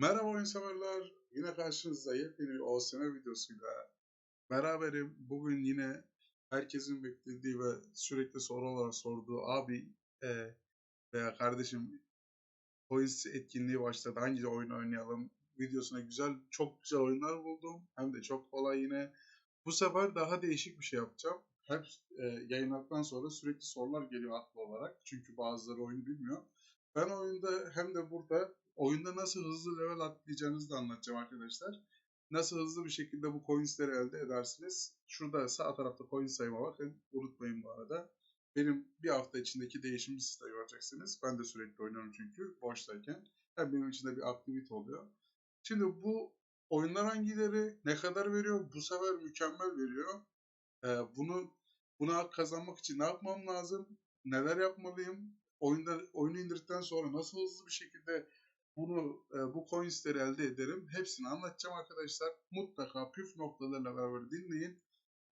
Merhaba oyun severler. Yine karşınızda yepyeni OSM videosuyla beraberim. Bugün yine herkesin beklediği ve sürekli soru olarak sorduğu abi e, veya kardeşim Coins etkinliği başladı. Hangi oyun oynayalım? Videosuna güzel, çok güzel oyunlar buldum. Hem de çok kolay yine. Bu sefer daha değişik bir şey yapacağım. Hep e, yayınladıktan sonra sürekli sorular geliyor haklı olarak. Çünkü bazıları oyunu bilmiyor. Ben oyunda hem de burada oyunda nasıl hızlı level atlayacağınızı da anlatacağım arkadaşlar. Nasıl hızlı bir şekilde bu coinsleri elde edersiniz. Şurada sağ tarafta coin sayıma bakın. Unutmayın bu arada. Benim bir hafta içindeki değişimi siz de göreceksiniz. Ben de sürekli oynuyorum çünkü boştayken. Hem benim için de bir aktivite oluyor. Şimdi bu oyunlar hangileri, ne kadar veriyor? Bu sefer mükemmel veriyor. Ee, bunu buna kazanmak için ne yapmam lazım? Neler yapmalıyım? Oyunda oyunu indirdikten sonra nasıl hızlı bir şekilde bunu e, bu coinsleri elde ederim. Hepsini anlatacağım arkadaşlar. Mutlaka püf noktalarla beraber dinleyin.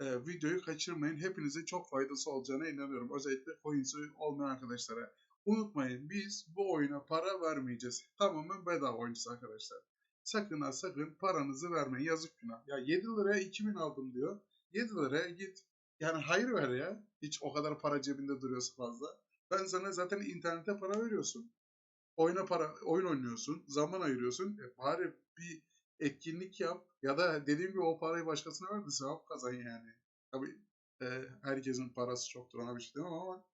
E, videoyu kaçırmayın. Hepinize çok faydası olacağına inanıyorum. Özellikle coins'i olmayan arkadaşlara. Unutmayın biz bu oyuna para vermeyeceğiz. Tamamen bedava oynayacağız arkadaşlar. Sakın ha sakın paranızı vermeyin. Yazık günah. Ya 7 liraya 2000 aldım diyor. 7 liraya git. Yani hayır ver ya. Hiç o kadar para cebinde duruyorsa fazla. Ben sana zaten internete para veriyorsun oyuna para oyun oynuyorsun, zaman ayırıyorsun. E bari bir etkinlik yap ya da dediğim gibi o parayı başkasına ver de sevap kazan yani. Tabii e, herkesin parası çoktur ona bir şey demem ama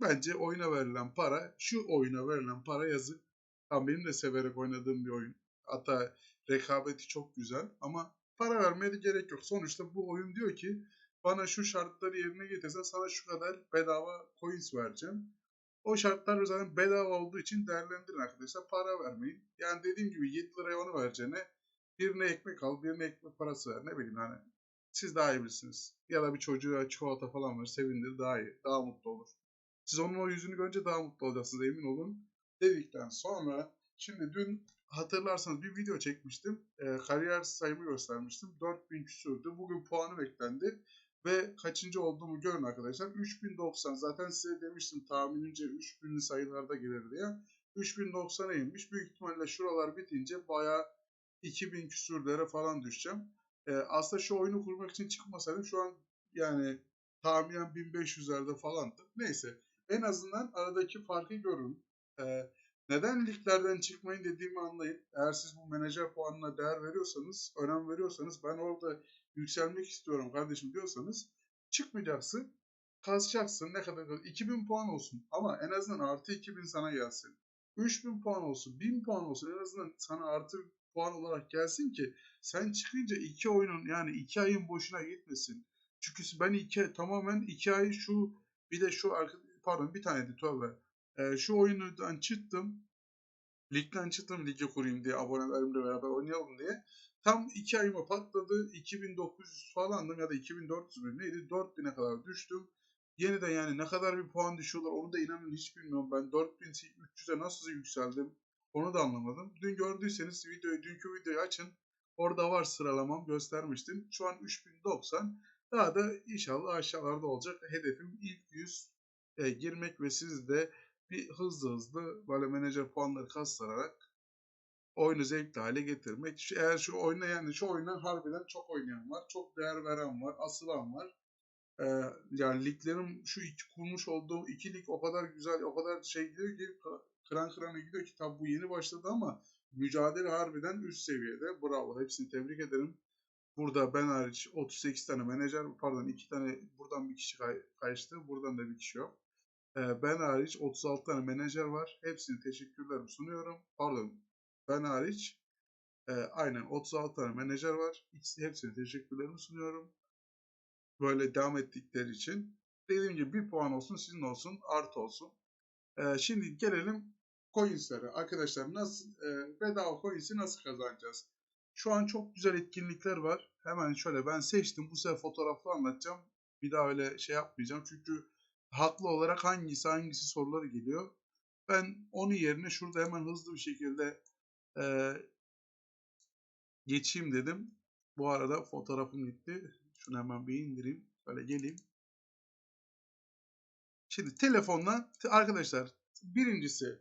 bence oyuna verilen para, şu oyuna verilen para yazık. Tamam benim de severek oynadığım bir oyun. Hatta rekabeti çok güzel ama para vermeye de gerek yok. Sonuçta bu oyun diyor ki bana şu şartları yerine getirsen sana şu kadar bedava coins vereceğim. O şartlar zaten bedava olduğu için değerlendirin arkadaşlar. Para vermeyin. Yani dediğim gibi 7 liraya onu vereceğine birine ekmek al, birine ekmek parası ver. Ne bileyim hani siz daha iyi bilirsiniz. Ya da bir çocuğa çikolata falan ver, sevindir daha iyi, daha mutlu olur. Siz onun o yüzünü görünce daha mutlu olacaksınız emin olun. Dedikten sonra şimdi dün hatırlarsanız bir video çekmiştim. E, kariyer sayımı göstermiştim. 4000 küsürdü. Bugün puanı beklendi. Ve kaçıncı olduğumu görün arkadaşlar. 3090 zaten size demiştim tahminimce 3000'li sayılarda gelir diye. 3090'a inmiş. Büyük ihtimalle şuralar bitince baya 2000 küsürlere falan düşeceğim. Ee, aslında şu oyunu kurmak için çıkmasaydım şu an yani tahminen 1500'lerde falandı. Neyse en azından aradaki farkı görün. Ee, neden liglerden çıkmayın dediğimi anlayın. Eğer siz bu menajer puanına değer veriyorsanız, önem veriyorsanız ben orada yükselmek istiyorum kardeşim diyorsanız çıkmayacaksın. Kazacaksın ne kadar 2000 puan olsun ama en azından artı 2000 sana gelsin. 3000 puan olsun, 1000 puan olsun en azından sana artı puan olarak gelsin ki sen çıkınca iki oyunun yani iki ayın boşuna gitmesin. Çünkü ben iki tamamen iki ay şu bir de şu pardon bir tane tövbe. Ee, şu oyundan çıktım. Ligden çıktım ligi kurayım diye abonelerimle beraber oynayalım diye. Tam iki ayıma patladı. 2900 falandım ya da 2400 mü neydi? 4000'e kadar düştüm. Yeniden yani ne kadar bir puan düşüyorlar onu da inanın hiç bilmiyorum. Ben 4300'e nasıl yükseldim onu da anlamadım. Dün gördüyseniz videoyu, dünkü videoyu açın. Orada var sıralamam göstermiştim. Şu an 3090. Daha da inşallah aşağılarda olacak. Hedefim ilk 100 e, girmek ve siz de bir hızlı hızlı böyle menajer puanları kastırarak oyunu zevkli hale getirmek. Eğer şu oyuna yani şu oyuna harbiden çok oynayan var. Çok değer veren var. Asılan var. Ee, yani liglerin şu iki kurmuş olduğu iki lig o kadar güzel, o kadar şey gidiyor ki kıran kırana gidiyor ki tabi bu yeni başladı ama mücadele harbiden üst seviyede. Bravo. Hepsini tebrik ederim. Burada ben hariç 38 tane menajer, pardon 2 tane buradan bir kişi kay, kaçtı. Buradan da bir kişi yok. Ee, ben hariç 36 tane menajer var. Hepsine teşekkürler sunuyorum. Pardon ben hariç e, aynen 36 tane menajer var. Hepsine teşekkürlerimi sunuyorum. Böyle devam ettikleri için. Dediğim gibi bir puan olsun sizin olsun artı olsun. E, şimdi gelelim coinslere. Arkadaşlar nasıl e, bedava coins'i nasıl kazanacağız? Şu an çok güzel etkinlikler var. Hemen şöyle ben seçtim. Bu sefer fotoğraflı anlatacağım. Bir daha öyle şey yapmayacağım. Çünkü haklı olarak hangisi hangisi soruları geliyor. Ben onun yerine şurada hemen hızlı bir şekilde ee, geçeyim dedim. Bu arada fotoğrafım gitti. Şunu hemen bir indireyim. Böyle geleyim. Şimdi telefonla arkadaşlar birincisi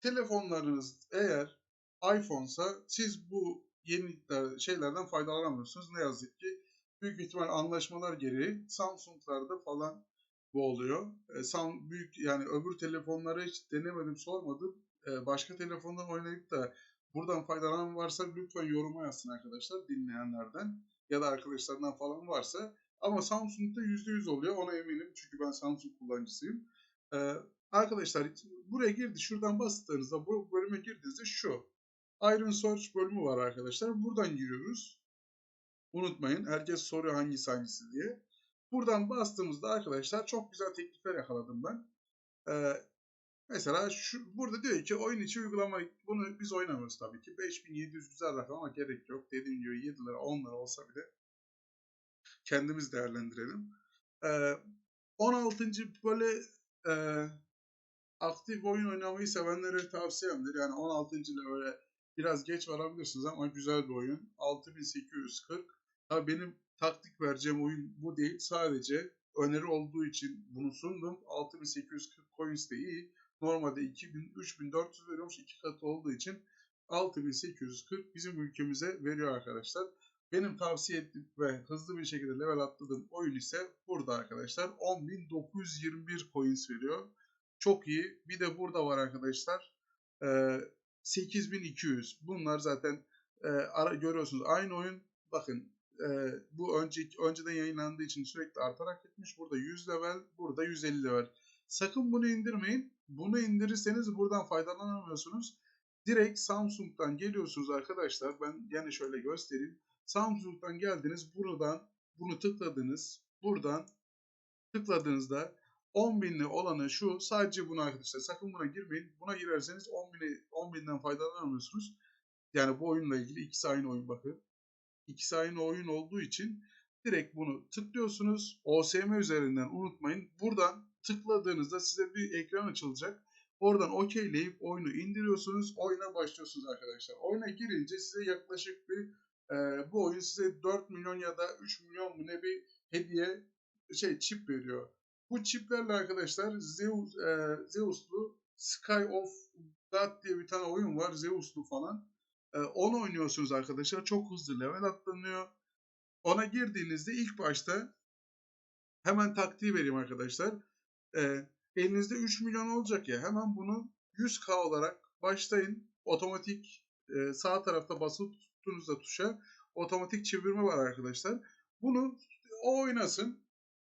telefonlarınız eğer iPhone'sa siz bu yenilikler şeylerden faydalanamıyorsunuz. Ne yazık ki büyük ihtimal anlaşmalar gereği Samsung'larda falan bu oluyor. E, Sam büyük yani öbür telefonlara hiç denemedim, sormadım. E, başka telefondan oynayıp da buradan faydalanan varsa lütfen yoruma yazsın arkadaşlar dinleyenlerden ya da arkadaşlarından falan varsa. Ama Samsung'da %100 oluyor ona eminim çünkü ben Samsung kullanıcısıyım. E, arkadaşlar buraya girdi şuradan bastığınızda bu bölüme girdiğinizde şu Iron Search bölümü var arkadaşlar. Buradan giriyoruz. Unutmayın herkes soruyor hangisi hangisi diye. Buradan bastığımızda arkadaşlar çok güzel teklifler yakaladım ben. Ee, mesela şu burada diyor ki oyun içi uygulama bunu biz oynamıyoruz tabii ki. 5700 güzel rakam ama gerek yok. Dediğim gibi 7 lira 10 lira olsa bile kendimiz değerlendirelim. Ee, 16. böyle e, aktif oyun oynamayı sevenlere tavsiyemdir. Yani 16. ile öyle biraz geç varabilirsiniz ama güzel bir oyun. 6840. Tabii benim taktik vereceğim oyun bu değil. Sadece öneri olduğu için bunu sundum. 6840 coins de iyi. Normalde 2000, 3400 veriyormuş. iki katı olduğu için 6840 bizim ülkemize veriyor arkadaşlar. Benim tavsiye ettiğim ve hızlı bir şekilde level atladığım oyun ise burada arkadaşlar. 10.921 coins veriyor. Çok iyi. Bir de burada var arkadaşlar. 8200. Bunlar zaten görüyorsunuz. Aynı oyun bakın e, bu önceki önceden yayınlandığı için sürekli artarak gitmiş. Burada 100 level, burada 150 level. Sakın bunu indirmeyin. Bunu indirirseniz buradan faydalanamıyorsunuz. Direkt Samsung'dan geliyorsunuz arkadaşlar. Ben yine şöyle göstereyim. Samsung'dan geldiniz. Buradan bunu tıkladınız. Buradan tıkladığınızda 10.000'li olanı şu. Sadece bunu arkadaşlar. Sakın buna girmeyin. Buna girerseniz 10.000'i 10.000'den faydalanamıyorsunuz. Yani bu oyunla ilgili ikisi aynı oyun bakın ikisi aynı oyun olduğu için direkt bunu tıklıyorsunuz. OSM üzerinden unutmayın. Buradan tıkladığınızda size bir ekran açılacak. Oradan okeyleyip oyunu indiriyorsunuz. Oyuna başlıyorsunuz arkadaşlar. Oyuna girince size yaklaşık bir e, bu oyun size 4 milyon ya da 3 milyon mu ne bir hediye şey çip veriyor. Bu çiplerle arkadaşlar Zeus, e, Zeus'lu Sky of God diye bir tane oyun var. Zeus'lu falan. E, onu oynuyorsunuz arkadaşlar. Çok hızlı level atlanıyor. Ona girdiğinizde ilk başta hemen taktiği vereyim arkadaşlar. E, elinizde 3 milyon olacak ya hemen bunu 100k olarak başlayın. Otomatik e, sağ tarafta basılı tuttuğunuzda tuşa otomatik çevirme var arkadaşlar. Bunu o oynasın.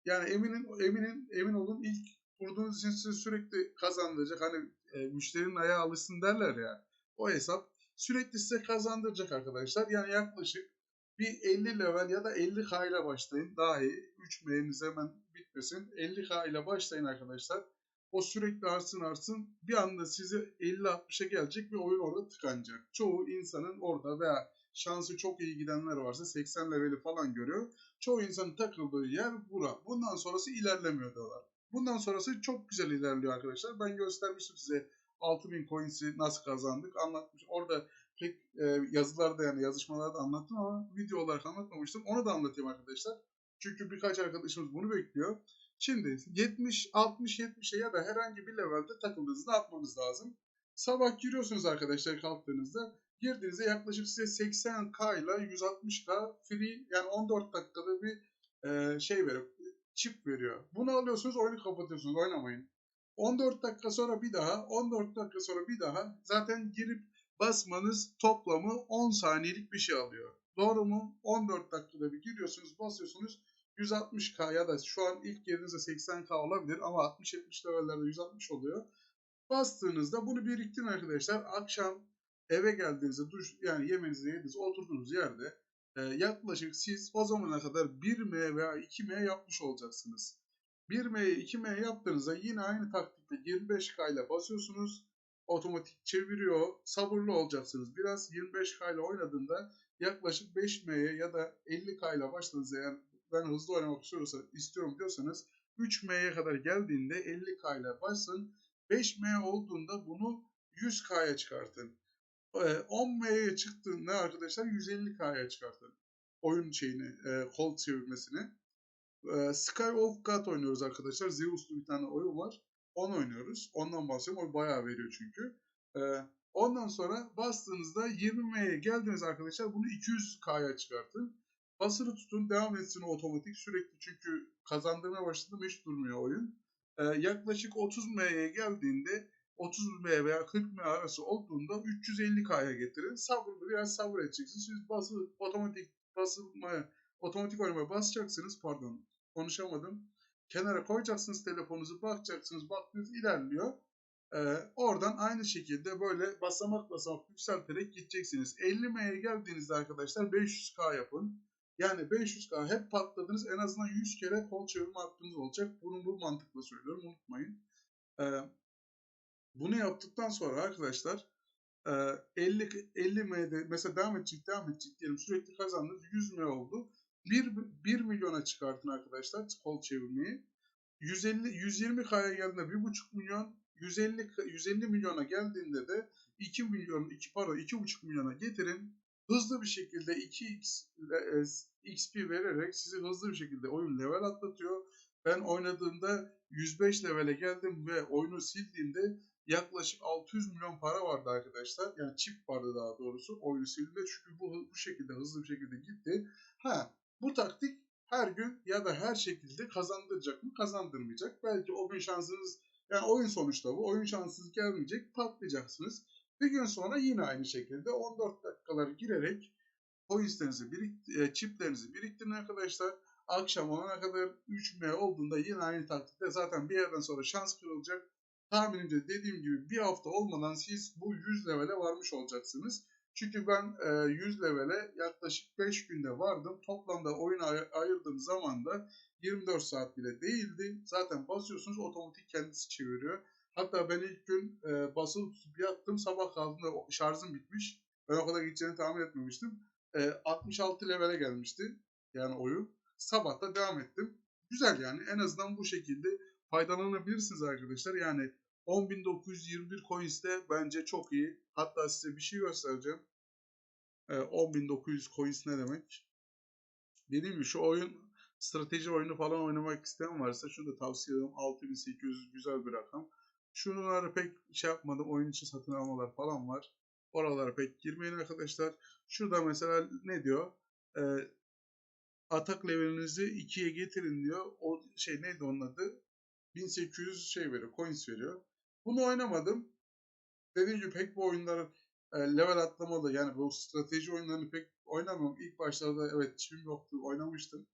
Yani eminin eminin emin olun ilk kurduğunuz için size sürekli kazandıracak. Hani e, müşterinin ayağı alışsın derler ya. O hesap sürekli size kazandıracak arkadaşlar. Yani yaklaşık bir 50 level ya da 50k ile başlayın. Daha iyi. 3 M'niz hemen bitmesin. 50k ile başlayın arkadaşlar. O sürekli artsın artsın. Bir anda size 50-60'a gelecek ve oyun orada tıkanacak. Çoğu insanın orada veya şansı çok iyi gidenler varsa 80 leveli falan görüyor. Çoğu insanın takıldığı yer bura. Bundan sonrası ilerlemiyor diyorlar. Bundan sonrası çok güzel ilerliyor arkadaşlar. Ben göstermiştim size 6000 coins'i nasıl kazandık anlatmış. Orada pek e, yazılarda yani yazışmalarda anlattım ama video olarak anlatmamıştım. Onu da anlatayım arkadaşlar. Çünkü birkaç arkadaşımız bunu bekliyor. Şimdi 70, 60, 70'e ya da herhangi bir levelde takıldığınızda atmanız lazım. Sabah giriyorsunuz arkadaşlar kalktığınızda. Girdiğinizde yaklaşık size 80k ile 160k free yani 14 dakikada bir e, şey veriyor. Çip veriyor. Bunu alıyorsunuz oyunu kapatıyorsunuz oynamayın. 14 dakika sonra bir daha, 14 dakika sonra bir daha zaten girip basmanız toplamı 10 saniyelik bir şey alıyor. Doğru mu? 14 dakikada bir giriyorsunuz, basıyorsunuz. 160k ya da şu an ilk girdiğinizde 80k olabilir ama 60-70 levellerde 160 oluyor. Bastığınızda bunu biriktirin arkadaşlar. Akşam eve geldiğinizde duş yani yemeğinizi yediğiniz oturduğunuz yerde e, yaklaşık siz o zamana kadar 1M veya 2M yapmış olacaksınız. 1M'ye 2M yaptığınızda yine aynı taktikte 25K ile basıyorsunuz. Otomatik çeviriyor. Sabırlı olacaksınız. Biraz 25K ile oynadığında yaklaşık 5M'ye ya da 50K ile başladığınızda yani ben hızlı oynamak istiyorsa, istiyorum diyorsanız 3M'ye kadar geldiğinde 50K ile basın. 5M olduğunda bunu 100K'ya çıkartın. 10M'ye ee, çıktığında arkadaşlar 150K'ya çıkartın. Oyun şeyini, kol çevirmesini. Ee, Sky of God oynuyoruz arkadaşlar. Zeus'lu bir tane oyun var. Onu oynuyoruz. Ondan bahsediyorum. O bayağı veriyor çünkü. Ee, Ondan sonra bastığınızda 20M'ye geldiniz arkadaşlar bunu 200K'ya çıkartın. Basılı tutun devam etsin otomatik sürekli çünkü kazandırmaya başladım hiç durmuyor oyun. Ee, yaklaşık 30M'ye geldiğinde 30M veya 40M arası olduğunda 350K'ya getirin. Sabırlı biraz sabır edeceksiniz. Siz bası otomatik basılmaya otomatik oynamaya basacaksınız. Pardon konuşamadım. Kenara koyacaksınız telefonunuzu bakacaksınız baktınız ilerliyor. Ee, oradan aynı şekilde böyle basamak basamak yükselterek gideceksiniz. 50M'ye geldiğinizde arkadaşlar 500K yapın. Yani 500K hep patladınız en azından 100 kere kol çevirme hakkınız olacak. Bunu bu mantıkla söylüyorum unutmayın. Ee, bunu yaptıktan sonra arkadaşlar 50 50 M'de mesela devam edecek devam edecek diyelim sürekli kazandınız 100 M oldu. 1, 1 milyona çıkartın arkadaşlar kol çevirmeyi. 150 120 K'ya geldiğinde 1,5 milyon 150 150 milyona geldiğinde de 2 milyon 2 pardon 2,5 milyona getirin. Hızlı bir şekilde 2x XP vererek sizi hızlı bir şekilde oyun level atlatıyor. Ben oynadığımda 105 levele geldim ve oyunu sildiğimde yaklaşık 600 milyon para vardı arkadaşlar. Yani çip vardı daha doğrusu oyunu sildiğinde çünkü bu, bu şekilde hızlı bir şekilde gitti. Ha bu taktik her gün ya da her şekilde kazandıracak mı kazandırmayacak. Belki o gün şansınız yani oyun sonuçta bu. Oyun şanssız gelmeyecek patlayacaksınız. Bir gün sonra yine aynı şekilde 14 dakikaları girerek coinslerinizi, birik, e, çiplerinizi biriktirin arkadaşlar. Akşam olana kadar 3M olduğunda yine aynı taktikte zaten bir yerden sonra şans kırılacak. Tahminimce dediğim gibi bir hafta olmadan siz bu 100 levele varmış olacaksınız. Çünkü ben e, 100 levele yaklaşık 5 günde vardım. Toplamda oyuna ay- ayırdığım zaman da 24 saat bile değildi. Zaten basıyorsunuz otomatik kendisi çeviriyor. Hatta ben ilk gün e, basılı tutup yattım. Sabah kaldığımda şarjım bitmiş. Ben o kadar gideceğini tahmin etmemiştim. E, 66 levele gelmişti. Yani oyun. Sabah da devam ettim. Güzel yani. En azından bu şekilde faydalanabilirsiniz arkadaşlar. Yani 10.921 coins de bence çok iyi. Hatta size bir şey göstereceğim. E, 10.900 coins ne demek? Dediğim gibi şu oyun strateji oyunu falan oynamak isteyen varsa şunu da tavsiye ederim. 6800 güzel bir rakam. Şunları pek şey yapmadım. Oyun için satın almalar falan var. Oralara pek girmeyin arkadaşlar. Şurada mesela ne diyor? Ee, atak levelinizi 2'ye getirin diyor. O şey neydi onun adı? 1800 şey veriyor. Coins veriyor. Bunu oynamadım. Dediğim gibi pek bu oyunların e, level atlamalı yani bu strateji oyunlarını pek oynamam. İlk başlarda evet çipim yoktu. Oynamıştım.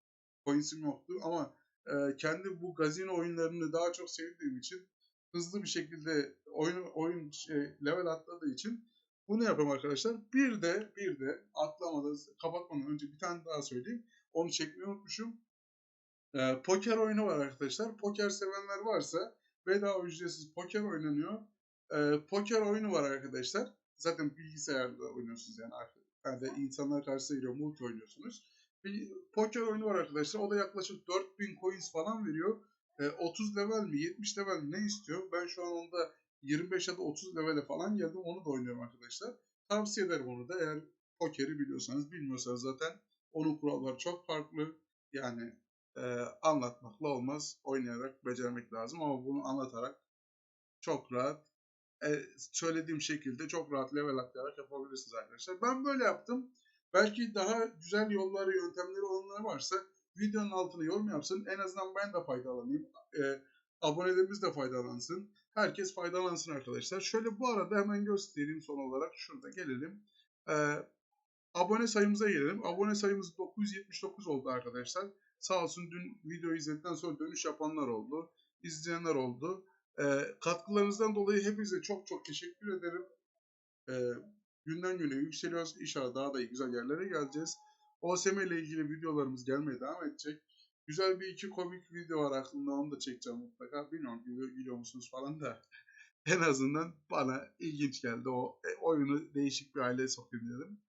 Coins'im yoktu ama e, kendi bu gazino oyunlarını daha çok sevdiğim için hızlı bir şekilde oyun oyun şey, level atladığı için bunu yapıyorum arkadaşlar. Bir de bir de atlamadan kapatmadan önce bir tane daha söyleyeyim. Onu çekmeyi unutmuşum. Ee, poker oyunu var arkadaşlar. Poker sevenler varsa bedava ücretsiz poker oynanıyor. Ee, poker oyunu var arkadaşlar. Zaten bilgisayarda oynuyorsunuz yani. Yani insanlar karşısında giriyor, multi oynuyorsunuz. Bir poker oyunu var arkadaşlar. O da yaklaşık 4000 coins falan veriyor. 30 level mi 70 level mi ne istiyor? Ben şu an onda 25 ya da 30 levele falan geldim. Onu da oynuyorum arkadaşlar. Tavsiye ederim onu da. Eğer pokeri biliyorsanız bilmiyorsanız zaten onun kuralları çok farklı. Yani e, anlatmakla olmaz. Oynayarak becermek lazım ama bunu anlatarak çok rahat e, söylediğim şekilde çok rahat level atlayarak yapabilirsiniz arkadaşlar. Ben böyle yaptım. Belki daha güzel yolları, yöntemleri olanlar varsa videonun altına yorum yapsın. En azından ben de faydalanayım. E, abonelerimiz de faydalansın. Herkes faydalansın arkadaşlar. Şöyle bu arada hemen göstereyim son olarak. Şurada gelelim. E, abone sayımıza gelelim. Abone sayımız 979 oldu arkadaşlar. Sağ olsun dün video izledikten sonra dönüş yapanlar oldu. izleyenler oldu. E, katkılarınızdan dolayı hepinize çok çok teşekkür ederim. E, günden güne yükseliyoruz. İnşallah daha da güzel yerlere geleceğiz. OSM ile ilgili videolarımız gelmeye devam edecek. Güzel bir iki komik video var aklımda onu da çekeceğim mutlaka. Bilmiyorum biliyor musunuz falan da. en azından bana ilginç geldi. O e, oyunu değişik bir aileye sokayım dedim.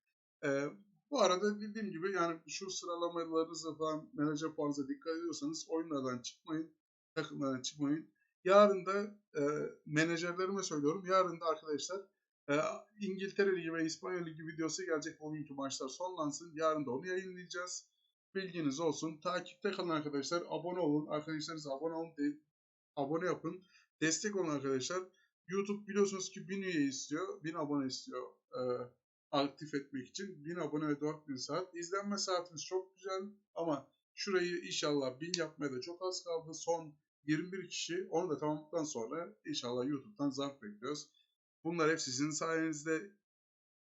Ee, bu arada dediğim gibi yani şu sıralamalarınızı falan menajer puanınıza dikkat ediyorsanız oyunlardan çıkmayın. Takımlardan çıkmayın. Yarın da e, menajerlerime söylüyorum. Yarın da arkadaşlar e, İngiltere Ligi ve İspanya Ligi videosu gelecek. Bugünkü maçlar sonlansın. Yarın da onu yayınlayacağız. Bilginiz olsun. Takipte kalın arkadaşlar. Abone olun. Arkadaşlarınıza abone olun. De, abone yapın. Destek olun arkadaşlar. YouTube biliyorsunuz ki 1000 üye istiyor, 1000 abone istiyor e, aktif etmek için. 1000 abone ve 4000 saat. İzlenme saatimiz çok güzel ama şurayı inşallah 1000 yapmaya da çok az kaldı. Son 21 kişi onu da tamamladıktan sonra inşallah YouTube'dan zarf bekliyoruz. Bunlar hep sizin sayenizde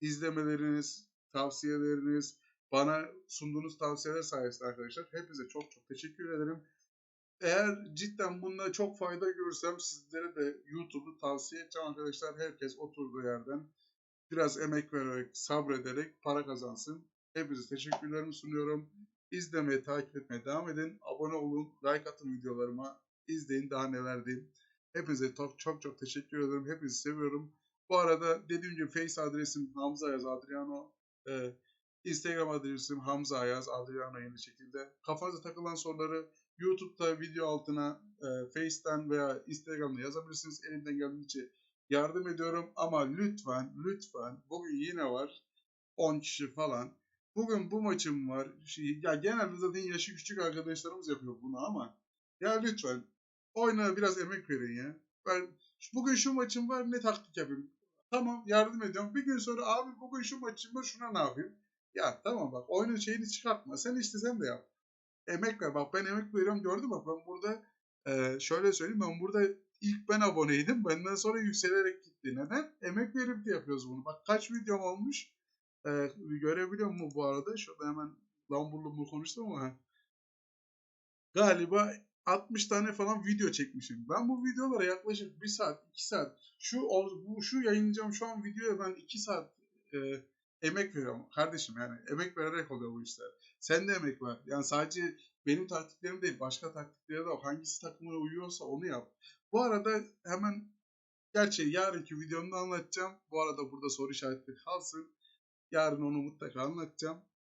izlemeleriniz, tavsiyeleriniz, bana sunduğunuz tavsiyeler sayesinde arkadaşlar. Hepinize çok çok teşekkür ederim. Eğer cidden bunda çok fayda görürsem sizlere de YouTube'u tavsiye edeceğim arkadaşlar. Herkes oturduğu yerden biraz emek vererek, sabrederek para kazansın. Hepinize teşekkürlerimi sunuyorum. İzlemeye, takip etmeye devam edin. Abone olun, like atın videolarıma. İzleyin daha neler diyeyim. Hepinize çok çok, çok teşekkür ederim. Hepinizi seviyorum. Bu arada dediğim gibi Face adresim Hamza Yaz Adriano. Ee, Instagram adresim Hamza Ayaz Adriano yeni şekilde. Kafanıza takılan soruları YouTube'da video altına e, Face'ten veya Instagram'da yazabilirsiniz. Elimden geldiğince yardım ediyorum ama lütfen lütfen bugün yine var 10 kişi falan. Bugün bu maçım var. Ya genelde zaten yaşı küçük arkadaşlarımız yapıyor bunu ama ya lütfen oyuna biraz emek verin ya. Ben bugün şu maçım var ne taktik yapayım? Tamam yardım ediyorum. Bir gün sonra abi bugün şu maçım var şuna ne yapayım? Ya tamam bak oyunun şeyini çıkartma. Sen işte sen de yap. Emek ver. Bak ben emek veriyorum gördün mü? Ben burada e, şöyle söyleyeyim ben burada ilk ben aboneydim. Benden sonra yükselerek gitti. Neden? Emek verip de yapıyoruz bunu. Bak kaç videom olmuş. E, görebiliyor mu bu arada? Şurada hemen lamburlu mu konuştum ama galiba 60 tane falan video çekmişim. Ben bu videolara yaklaşık 1 saat, 2 saat şu bu şu yayınlayacağım şu an videoya ben 2 saat e, emek veriyorum kardeşim yani emek vererek oluyor bu işler. Sen de emek ver. Yani sadece benim taktiklerim değil başka taktikleri de. Hangisi takımına uyuyorsa onu yap. Bu arada hemen gerçi yarınki videomda anlatacağım. Bu arada burada soru işaretleri kalsın. Yarın onu mutlaka anlatacağım.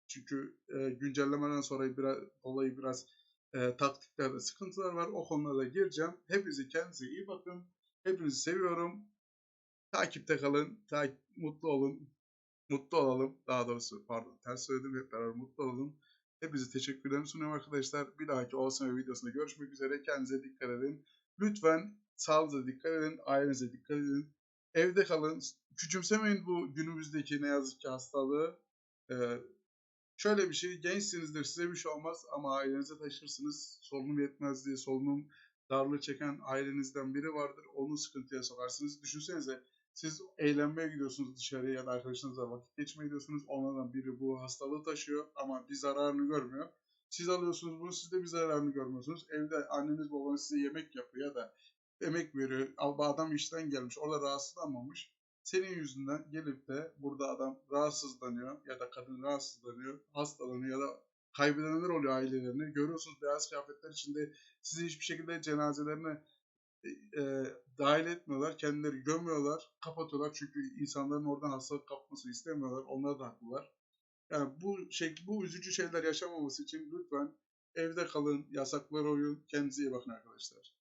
Çünkü e, güncellemeden sonra biraz, dolayı biraz e, taktiklerde sıkıntılar var. O konulara gireceğim. Hepinize kendinize iyi bakın. Hepinizi seviyorum. Takipte kalın. Takip, mutlu olun. Mutlu olalım. Daha doğrusu pardon ters söyledim. Hep beraber mutlu olalım. Hepinize teşekkürlerimi sunuyorum arkadaşlar. Bir dahaki Olsun videosunda görüşmek üzere. Kendinize dikkat edin. Lütfen sağlığınıza dikkat edin. Ailenize dikkat edin. Evde kalın. Küçümsemeyin bu günümüzdeki ne yazık ki hastalığı. Ee, şöyle bir şey. Gençsinizdir. Size bir şey olmaz ama ailenize taşırsınız. Solunum yetmezliği, solunum darlığı çeken ailenizden biri vardır. Onu sıkıntıya sokarsınız. Düşünsenize siz eğlenmeye gidiyorsunuz dışarıya ya da arkadaşınızla vakit geçmeye gidiyorsunuz. Onlardan biri bu hastalığı taşıyor ama bir zararını görmüyor. Siz alıyorsunuz bunu siz de bir zararını görmüyorsunuz. Evde anneniz babanız size yemek yapıyor ya da emek veriyor. Adam işten gelmiş orada rahatsızlanmamış. Senin yüzünden gelip de burada adam rahatsızlanıyor ya da kadın rahatsızlanıyor, hastalanıyor ya da kaybedenler oluyor ailelerini. Görüyorsunuz beyaz kıyafetler içinde sizi hiçbir şekilde cenazelerine e, dahil etmiyorlar. Kendileri gömüyorlar, kapatıyorlar. Çünkü insanların oradan hastalık kapmasını istemiyorlar. Onlar da haklılar. Yani bu şey, bu üzücü şeyler yaşamaması için lütfen evde kalın, yasaklara uyun. Kendinize iyi bakın arkadaşlar.